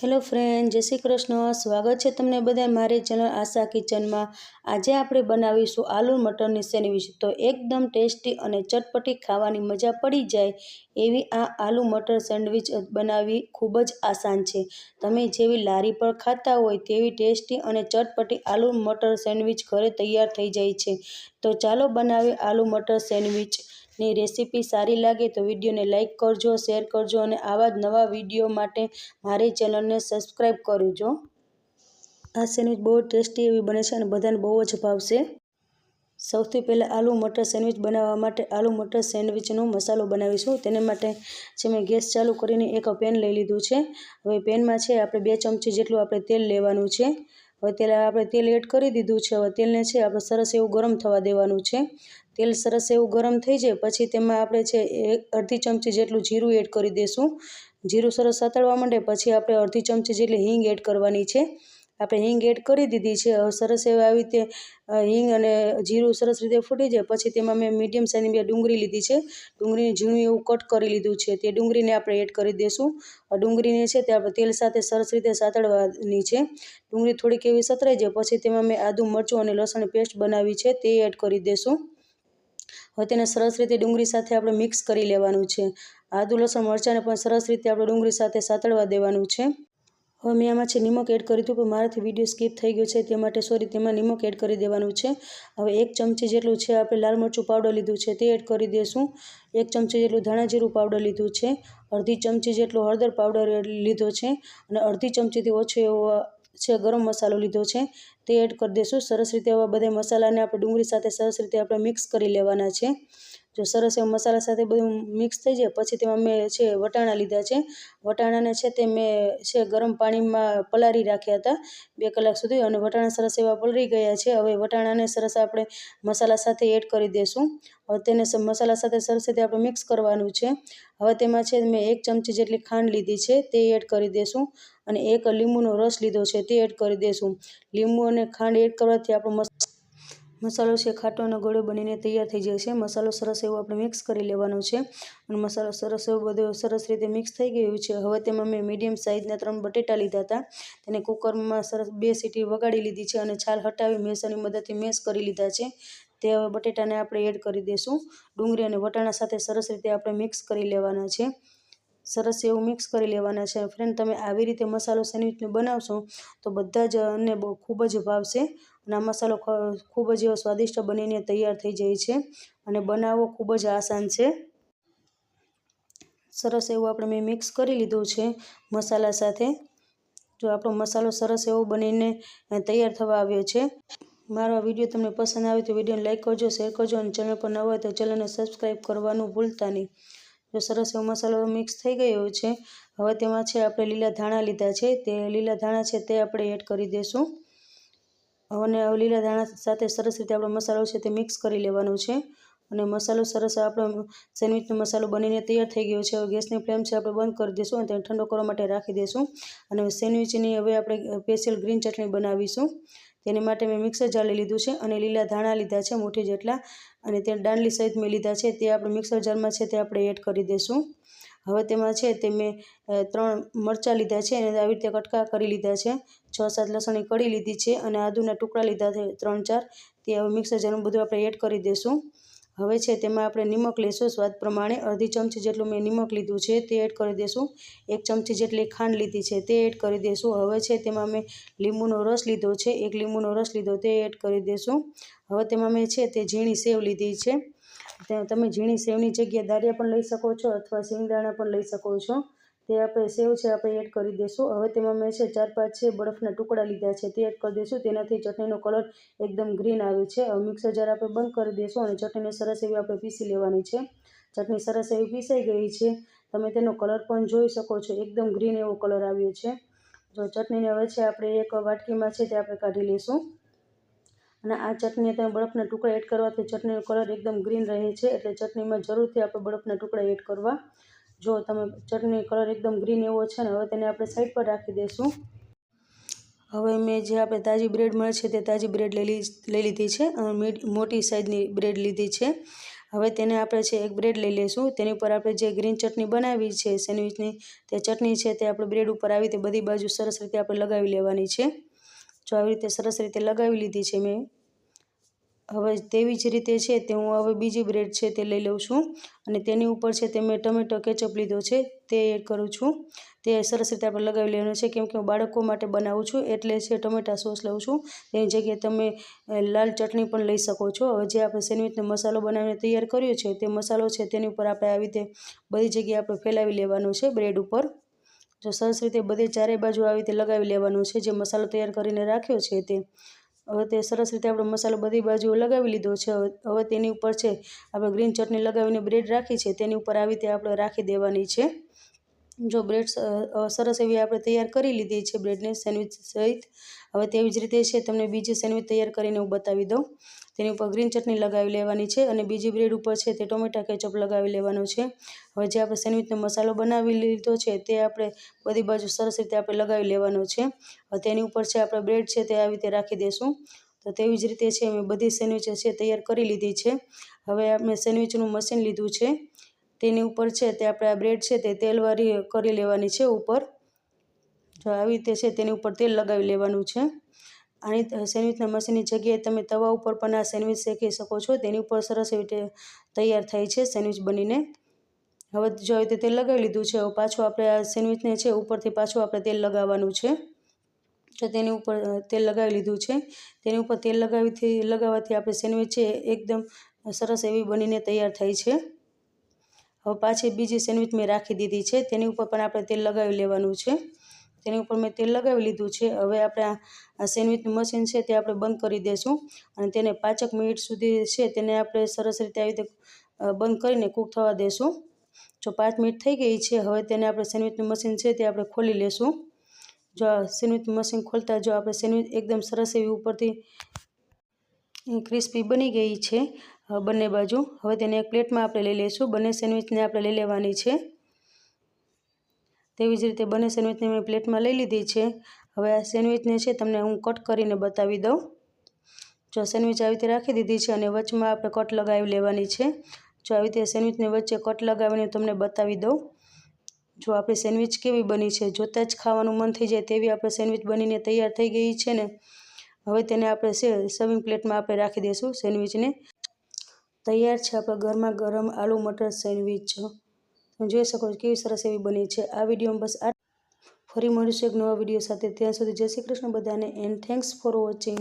Hello friend, જય શ્રી કૃષ્ણ. સ્વાગત છે તમને બધા મારી ચેનલ આશા કિચનમાં. આજે આપણે બનાવીશું આલુ મટરની સેન્ડવિચ. તો એકદમ ટેસ્ટી અને ચટપટી ખાવાની મજા પડી જાય એવી આ આલુ મટર સેન્ડવિચ બનાવવી ખૂબ જ આસાન છે. તમે જેવી લારી પર ખાતા હોય તેવી ટેસ્ટી અને ચટપટી આલુ મટર સેન્ડવિચ ઘરે તૈયાર થઈ જાય છે. તો ચાલો બનાવીએ આલુ મટર સેન્ડવિચ. ની રેસીપી સારી લાગે તો વિડીયોને લાઇક કરજો, શેર કરજો અને આવા જ નવા વીડિયો માટે મારી ચેનલને સબસ્ક્રાઈબ કરજો. આ સેન્ડવિચ બહુ ટેસ્ટી એવી બને છે અને બધાને બહુ જ ભાવશે. સૌથી પહેલાં આલુ મટર સેન્ડવિચ બનાવવા માટે આલુ મટર સેન્ડવિચનો મસાલો બનાવીશું. તેને માટે જે મેં ગેસ ચાલુ કરીને એક પેન લઈ લીધું છે. હવે પેનમાં છે આપણે બે ચમચી જેટલું આપણે તેલ લેવાનું છે. હવે તેલ આપણે તેલ એડ કરી દીધું છે. હવે તેલને છે આપણે સરસ એવું ગરમ થવા દેવાનું છે. તેલ સરસ એવું ગરમ થઈ જાય પછી તેમાં આપણે છે અડધી ચમચી જેટલું જીરું એડ કરી દઈશું જીરું સરસ સાતળવા માંડે પછી આપણે અડધી ચમચી જેટલી હિંગ એડ કરવાની છે. આપણે હિંગ એડ કરી દીધી છે. સરસ એવી આવી રીતે હિંગ અને જીરું સરસ રીતે ફૂટી જાય. પછી તેમાં મેં મીડિયમ સાઇઝની બે ડુંગળી લીધી છે. ડુંગળીને ઝીણું એવું કટ કરી લીધું છે. તે ડુંગળીને આપણે એડ કરી દઈશું ડુંગળીને છે તે આપણે તેલ સાથે સરસ રીતે સાતળવાની છે. ડુંગળી થોડીક એવી સતરાઈ જાય. પછી તેમાં મેં આદું, મરચું અને લસણ પેસ્ટ બનાવી છે. તે એડ કરી દઈશું હવે તેને સરસ રીતે ડુંગળી સાથે આપણે મિક્સ કરી લેવાનું છે. આદુ, લસણ, મરચાંને પણ સરસ રીતે આપણે ડુંગળી સાથે સાતળવા દેવાનું છે. હવે મેં આમાં છે નિમક એડ કર્યું હતું પણ મારાથી વીડિયો સ્કીપ થઈ ગયો છે, તે માટે સોરી તેમાં નિમક એડ કરી દેવાનું છે. હવે એક ચમચી જેટલું છે આપણે લાલ મરચું પાવડર લીધું છે, તે એડ કરી દઈશું એક ચમચી જેટલું ધાણા જીરું પાવડર લીધું છે, અડધી ચમચી જેટલું હળદર પાવડર લીધો છે, અને અડધી ચમચીથી ઓછો એવો છે ગરમ મસાલો લીધો છે, તે એડ કરી દઈશું સરસ રીતે હવે બધા મસાલાને આપણે ડુંગળી સાથે સરસ રીતે આપણે મિક્સ કરી લેવાના છે. જો સરસ એવા મસાલા સાથે બધું મિક્સ થઈ જાય, પછી તેમાં મેં છે વટાણા લીધા છે. વટાણાને છે તે મેં છે ગરમ પાણીમાં પલાળી રાખ્યા હતા બે કલાક સુધી અને વટાણા સરસ એવા પલળી ગયા છે. હવે વટાણાને સરસ આપણે મસાલા સાથે એડ કરી દઈશું હવે તેને મસાલા સાથે સરસ રીતે આપણે મિક્સ કરવાનું છે. હવે તેમાં છે મેં એક ચમચી જેટલી ખાંડ લીધી છે, તે એડ કરી દઈશું અને એક લીંબુનો રસ લીધો છે, તે એડ કરી દઈશું લીંબુ અને ખાંડ એડ કરવાથી આપણો મસાલો છે, ખાટો અને ગળ્યો બનીને તૈયાર થઈ જાય છે. મસાલો સરસ એવો આપણે મિક્સ કરી લેવાનો છે. અને મસાલો સરસ એવો બધો સરસ રીતે મિક્સ થઈ ગયું છે. હવે તેમાં મેં મીડિયમ સાઇઝના ત્રણ બટેટા લીધા હતા. તેને કુકરમાં સરસ બે સીટી વગાડી લીધી છે અને છાલ હટાવી મેસરની મદદથી મેશ કરી લીધા છે. તે હવે બટેટાને આપણે એડ કરી દઈશું ડુંગળી અને વટાણા સાથે સરસ રીતે આપણે મિક્સ કરી લેવાના છે. સરસ એવું મિક્સ કરી લેવાના છે. ફ્રેન્ડ તમે આવી રીતે મસાલો સેન્ડવિચને બનાવશો તો બધા જ બહુ ખૂબ જ ભાવશે. અને આ મસાલો ખૂબ જ એવો સ્વાદિષ્ટ બનીને તૈયાર થઈ જાય છે અને બનાવવો ખૂબ જ આસાન છે. સરસ એવું આપણે મેં મિક્સ કરી લીધું છે મસાલા સાથે. જો આપણો મસાલો સરસ એવો બનીને તૈયાર થવા આવ્યો છે. મારો આ વીડિયો તમને પસંદ આવે તો વિડીયોને લાઇક કરજો, શેર કરજો અને ચેનલ પર ન હોય તો ચેનલને સબસ્ક્રાઈબ કરવાનું ભૂલતા નહીં. જો સરસ એવો મસાલો મિક્સ થઈ ગયો છે, હવે તેમાં છે આપણે લીલા ધાણા લીધા છે. તે લીલા ધાણા છે તે આપણે એડ કરી દઈશું અને લીલા ધાણા સાથે સરસ રીતે આપણો મસાલો છે તે મિક્સ કરી લેવાનો છે. અને મસાલો સરસ આપણો સેન્ડવિચનો મસાલો બનીને તૈયાર થઈ ગયો છે. હવે ગેસની ફ્લેમ છે આપણે બંધ કરી દઈશું અને તેને ઠંડો કરવા માટે રાખી દઈશું અને સેન્ડવિચની હવે આપણે સ્પેશિયલ ગ્રીન ચટણી બનાવીશું. તેની માટે મેં મિક્સર જાર લીધું છે અને લીલા ધાણા લીધા છે મુઠ્ઠી જેટલા. અને તે દાંડલી સહિત મેં લીધા છે તે આપણે મિક્સર જારમાં છે તે આપણે એડ કરી દઈશું હવે તેમાં છે તે મેં ત્રણ મરચાં લીધા છે અને આવી રીતે કટકા કરી લીધા છે. છ, સાત લસણની કળી લીધી છે અને આદુના ટુકડા લીધા છે, ત્રણ, ચાર. તે હવે મિક્સર જારનું બધું આપણે એડ કરી દઈશું હવે છે તેમાં આપણે નિમક લઈશું સ્વાદ પ્રમાણે. અડધી ચમચી જેટલું મેં નિમક લીધું છે તે એડ કરી દઈશું એક ચમચી જેટલી ખાંડ લીધી છે તે એડ કરી દઈશું હવે છે તેમાં મેં લીંબુનો રસ લીધો છે, એક લીંબુનો રસ લીધો તે એડ કરી દઈશું હવે તેમાં મેં છે તે ઝીણી સેવ લીધી છે. તમે ઝીણી સેવની જગ્યાએ દાળિયા પણ લઈ શકો છો અથવા સિંગદાણા પણ લઈ શકો છો. તે આપણે સેવ છે, આપણે એડ કરી દઈશું હવે તેમાં મેં છે, ચાર, પાંચ, છે બરફના ટુકડા લીધા છે. તે એડ કરી દઈશું તેનાથી ચટણીનો કલર એકદમ ગ્રીન આવે છે. હવે મિક્સર જ્યારે આપણે બંધ કરી દઈશું અને ચટણીને સરસ એવી આપણે પીસી લેવાની છે. ચટણી સરસ એવી પીસાઈ ગઈ છે. તમે તેનો કલર પણ જોઈ શકો છો. એકદમ ગ્રીન એવો કલર આવ્યો છે. જો ચટણીને હવે છે, આપણે એક વાટકીમાં છે તે આપણે કાઢી લઈશું અને આ ચટણી તમે બરફના ટુકડા એડ કરવાથી ચટણીનો કલર એકદમ ગ્રીન રહે છે. એટલે ચટણીમાં જરૂરથી આપણે બરફના ટુકડા એડ કરવા. જો તમે ચટણી કલર એકદમ ગ્રીન એવો છે ને, હવે તેને આપણે સાઈડ પર રાખી દઈશું હવે મેં જે આપણે તાજી બ્રેડ મળે છે તે તાજી બ્રેડ લઈ લઈ લીધી છે મોટી સાઈઝની બ્રેડ લીધી છે. હવે તેને આપણે છે એક બ્રેડ લઈ લઈશું તેની ઉપર આપણે જે ગ્રીન ચટણી બનાવી છે સેન્ડવિચની તે ચટણી છે તે આપણે બ્રેડ ઉપર આવી રીતે બધી બાજુ સરસ રીતે આપણે લગાવી લેવાની છે. જો આવી રીતે સરસ રીતે લગાવી લીધી છે મેં હવે તેવી જ રીતે છે તે હું હવે બીજી બ્રેડ છે તે લઈ લઉં છું અને તેની ઉપર છે તે મેં ટમેટો કેચઅપ લીધો છે તે એડ કરું છું. તે સરસ રીતે આપણે લગાવી લેવાનું છે કેમ કે હું બાળકો માટે બનાવું છું એટલે છે ટમેટા સોસ લઉં છું. તેની જગ્યાએ તમે લાલ ચટણી પણ લઈ શકો છો. હવે જે આપણે સેન્ડવિચનો મસાલો બનાવીને તૈયાર કર્યો છે તે મસાલો છે તેની ઉપર આપણે આવી રીતે બધી જગ્યાએ આપણે ફેલાવી લેવાનો છે બ્રેડ ઉપર. જો સરસ રીતે બધે ચારે બાજુ આવી રીતે લગાવી લેવાનું છે જે મસાલો તૈયાર કરીને રાખ્યો છે તે. હવે તે સરસ રીતે આપણો મસાલો બધી બાજુઓ લગાવી લીધો છે. હવે તેની ઉપર છે, આપણે ગ્રીન ચટણી લગાવીને બ્રેડ રાખી છે, તેની ઉપર આવી રીતે આપણે રાખી દેવાની છે. જો બ્રેડ સરસ એવી આપણે તૈયાર કરી લીધી છે બ્રેડને સેન્ડવિચ સહિત. હવે તેવી જ રીતે છે, તમને બીજી સેન્ડવિચ તૈયાર કરીને હું બતાવી દઉં. તેની ઉપર ગ્રીન ચટણી લગાવી લેવાની છે અને બીજી બ્રેડ ઉપર છે તે ટોમેટા કેચઅપ લગાવી લેવાનો છે. હવે જે આપણે સેન્ડવિચનો મસાલો બનાવી લીધો છે તે આપણે બધી બાજુ સરસ રીતે આપણે લગાવી લેવાનો છે. તેની ઉપર છે આપણે બ્રેડ છે તે આવી રીતે રાખી દઈશું તો તેવી જ રીતે છે, મેં બધી સેન્ડવિચ છે તૈયાર કરી લીધી છે. હવે આપણે સેન્ડવિચનું મશીન લીધું છે. તેની ઉપર છે તે આપણે આ બ્રેડ છે તે તેલવાળી કરી લેવાની છે ઉપર. જો આવી રીતે છે તેની ઉપર તેલ લગાવી લેવાનું છે. આની સેન્ડવિચના મશીનની જગ્યાએ તમે તવા ઉપર પણ આ સેન્ડવિચ શેકી શકો છો. તેની ઉપર સરસ એવી તૈયાર થાય છે સેન્ડવિચ બનીને. હવે જો આવી રીતે તેલ લગાવી લીધું છે પાછું આપણે આ સેન્ડવિચને છે ઉપરથી પાછું આપણે તેલ લગાવવાનું છે. તો તેની ઉપર તેલ લગાવી લીધું છે, તેની ઉપર તેલ લગાવીથી, લગાવવાથી આપણે સેન્ડવિચ છે એકદમ સરસ એવી બનીને તૈયાર થાય છે. હવે પાછી બીજી સેન્ડવિચ મેં રાખી દીધી છે. તેની ઉપર પણ આપણે તેલ લગાવી લેવાનું છે. તેની ઉપર મેં તેલ લગાવી લીધું છે. હવે આપણે આ સેન્ડવિચનું મશીન છે તે આપણે બંધ કરી દઈશું અને તેને પાંચેક મિનિટ સુધી છે તેને આપણે સરસ રીતે આવી રીતે બંધ કરીને કૂક થવા દઈશું જો પાંચ મિનિટ થઈ ગઈ છે, હવે તેને આપણે સેન્ડવિચનું મશીન છે તે આપણે ખોલી લેશું. જો આ સેન્ડવિચનું મશીન ખોલતા જો આપણે સેન્ડવિચ એકદમ સરસ એવી ઉપરથી ક્રિસ્પી બની ગઈ છે. બંને બાજુ. હવે તેને એક પ્લેટમાં આપણે લઈ લઈશું. બંને સેન્ડવિચને આપણે લઈ લેવાની છે. તેવી જ રીતે બંને સેન્ડવિચને મેં પ્લેટમાં લઈ લીધી છે. હવે આ સેન્ડવિચને છે તમને હું કટ કરીને બતાવી દઉં. જો સેન્ડવિચ આવી રીતે રાખી દીધી છે અને વચમાં આપણે કટ લગાવી લેવાની છે. જો આવી રીતે સેન્ડવિચને વચ્ચે કટ લગાવીને તમને બતાવી દઉં. જો આપણી સેન્ડવિચ કેવી બની છે, જોતાં જ ખાવાનું મન થઈ જાય તેવી આપણે સેન્ડવિચ બનીને તૈયાર થઈ ગઈ છે ને. હવે તેને આપણે સર્વિંગ પ્લેટમાં આપણે રાખી દઈશું સેન્ડવિચને. તૈયાર છે. આપણે ગરમા ગરમ આલુ મટર સેન્ડવિચ. તમે જોઈ શકો છો કેવી સરસ એવી બની છે. આ વિડીયોમાં બસ આ ફરી મળીશું એક નવા વીડિયો સાથે. ત્યાં સુધી જય શ્રી કૃષ્ણ બધાને એન્ડ થેન્ક્સ ફોર વોચિંગ